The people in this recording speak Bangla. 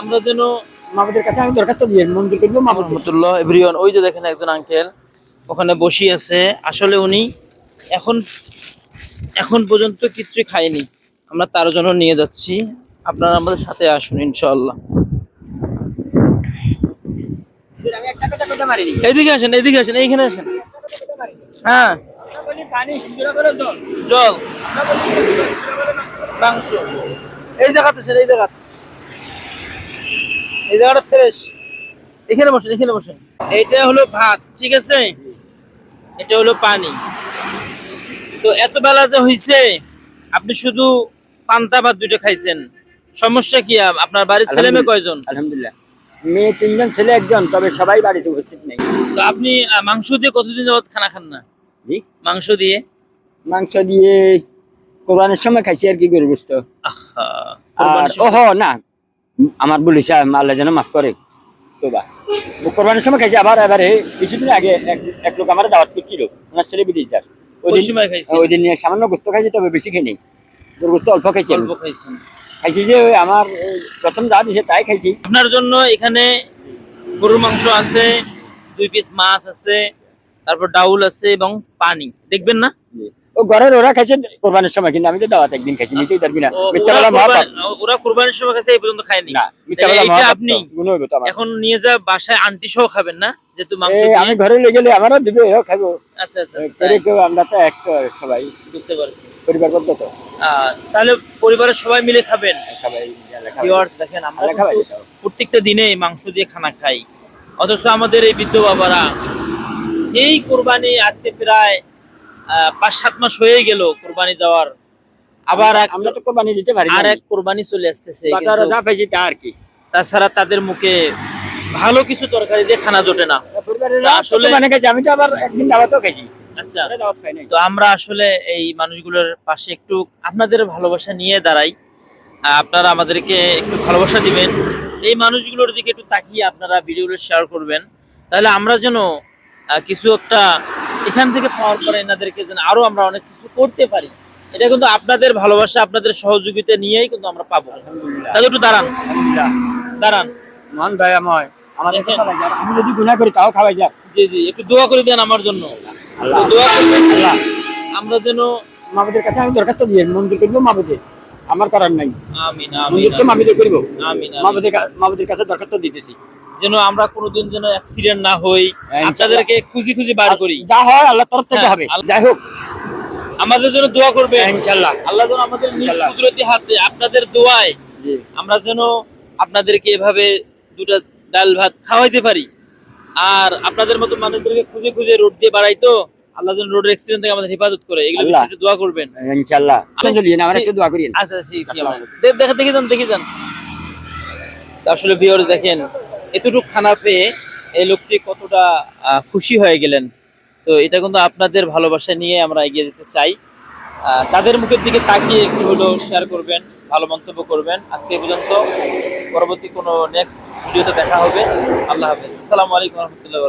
আমরা যেন মাহমুদের কাছে আমি দরখাস্ত দিয়ে মঞ্জুর করব মাহমুদ এভরিওয়ান ওই যে দেখেন একজন আঙ্কেল ওখানে বসি আছে। আসলে উনি এখন এখন পর্যন্ত কিছুই খায়নি। আমরা তার জন্য নিয়ে যাচ্ছি। আপনারা আমাদের সাথে আসুন মারিনি এদিকে আসেন এদিকে আসেন এইখানে আসেন। হ্যাঁ। জল। মাংস। এই জায়গাতে স্যার এই জায়গাতে। এই জায়গাটা ফ্রেশ এখানে বসেন এখানে বসেন। এইটা হলো ভাত ঠিক আছে? এটা হলো পানি। তো এত বেলা যে হইছে আপনি শুধু পান্তা ভাত দুটো খাইছেন। সমস্যা কি আপ- আপনার বাড়ির ছেলে মেয়ে কয়জন? আলহামদুলিল্লাহ। মেয়ে তিনজন ছেলে একজন তবে সবাই বাড়িতে উপস্থিত নেই। তো আপনি মাংস দিয়ে কতদিন যাবত খানা খান না? মাংস দিয়ে? মাংস দিয়ে কোরবানের সময় খাইছি আর কি গরু গোস্ত। আর সময়- না। আমার বলিসা আল্লাহ যেন মাফ করে। তোবা। কোরবানের সময় খাইছি আবার এবারে কিছুদিন আগে এক- লোক আমার দাওয়াত করছিল ওনার ছেলে বিদেশ যার। ওই দিন- সময় ওই দিন সামান্য গোস্ত খাইছি তবে বেশি খাই নেই গরু গোস্ত অল্প খাইছি অল্প খাইছেন। খাইছি যে আমার প্রথম যা দিছে তাই খাইছি। আপনার জন্য এখানে গরুর মাংস আছে দুই পিস মাছ আছে তারপর ডাউল আছে এবং পানি। দেখবেন না? ও ঘরের ওরা খাইছে কোরবানের সময় কিন্তু আমি তো দাওয়াত একদিন খাইছি নিচেই পারবি না। মিথ্যা ওরা বলা মহাপাপ। ওরা কুরবানির সময় কাছে এই পর্যন্ত খায়নি। না মিথ্যা বলা মহাপাপ আপনি। এখন নিয়ে যা বাসায় আন্টি সহ খাবেন না যেহেতু মাংস আমি ঘরে গেলে আমারও দিবে এরাও খাব আচ্ছা আচ্ছা আচ্ছা, করে কেউ আমরা তো এক সবাই। বুঝতে পারছি। পরিবার তো। তাহলে পরিবারের সবাই মিলে খাবেন? সবাই গেলে দেখেন আমরা প্রত্যেকটা দিনে মাংস দিয়ে খানা খাই। অথচ আমাদের এই বৃদ্ধ বাবারা এই কোরবানি আজকে প্রায় পাঁচ সাত মাস হয়ে গেল কোরবানি যাওয়ার আবার আমরা তো কোরবানি দিতে পারি আর এক কোরবানি চলে আসতেছে যা পাইছি তা আর কি। তাছাড়া তাদের মুখে ভালো কিছু তরকারি দিয়ে খানা জোটে না। আসলে মানে আমি তো আবার একদিন দাওয়াতও খাইছি। আচ্ছা। তো আমরা আসলে এই মানুষগুলোর পাশে একটু আপনাদের ভালোবাসা নিয়ে দাঁড়াই। আপনারা আমাদেরকে একটু ভালোবাসা দিবেন। এই মানুষগুলোর দিকে একটু তাকিয়ে আপনারা ভিডিওগুলো শেয়ার করবেন। তাহলে আমরা যেন কিছু একটা এখান থেকে পাওয়ার পরে এনাদেরকে যেন আরও আমরা অনেক কিছু করতে পারি। এটা কিন্তু আপনাদের ভালোবাসা আপনাদের সহযোগিতা নিয়েই কিন্তু আমরা পাবো। তাহলে একটু দাঁড়ান। দাঁড়ান। মহান দেখেন। খাওয়াই যাক। আমি যদি করি তাও খাওয়াই যাক। জি জি একটু দোয়া করে দেন আমার জন্য। দোয়া করবেন আমরা যেন কাছে আমি দরখাস্ত দিয়ে মঞ্জুর করব মামুদের আমার করার নাই। আমিন তো করব। আমিন মামুদের কাছে দরখাস্ত দিতেছি। যেন আমরা কোনোদিন যেন অ্যাক্সিডেন্ট না হই। আপনাদেরকে খুঁজি খুঁজি বার করি। যা হয় আল্লাহ তরফ থেকে হ্যাঁ, হবে। যাই হোক। আমাদের জন্য দোয়া করবেন। ইনশাল্লাহ আল্লাহ যেন আমাদের নিজ কুদরতি হাতে আপনাদের দোয়ায় আমরা যেন আপনাদেরকে এভাবে দুটা ডাল ভাত খাওয়াইতে পারি। আর আপনাদের মতো মানুষদেরকে খুঁজে খুঁজে রোড দিয়ে বাড়াই তো আল্লাহ যেন রোডের অ্যাক্সিডেন্ট থেকে আমাদের হেফাজত করে। এগুলো। বেশি দোয়া করবেন। ইনশাল্লাহ আমি- চলিয়ে না আমার একটু দোয়া আচ্ছা আচ্ছা ঠিক আছে দেখে দেখে যান দেখে যান। আসলে বিয়র দেখেন এতটুকু খানা পেয়ে এই লোকটি কতটা খুশি হয়ে গেলেন? তো এটা কিন্তু আপনাদের ভালোবাসা নিয়ে আমরা এগিয়ে যেতে চাই। তাদের মুখের দিকে তাকিয়ে একটু হলো শেয়ার করবেন, ভালো মন্তব্য করবেন। আজকে পর্যন্ত, পরবর্তী কোনো নেক্সট ভিডিওতে দেখা হবে। আল্লাহ হাফেজ। আসসালামু আলাইকুম রহমতুল্লাহ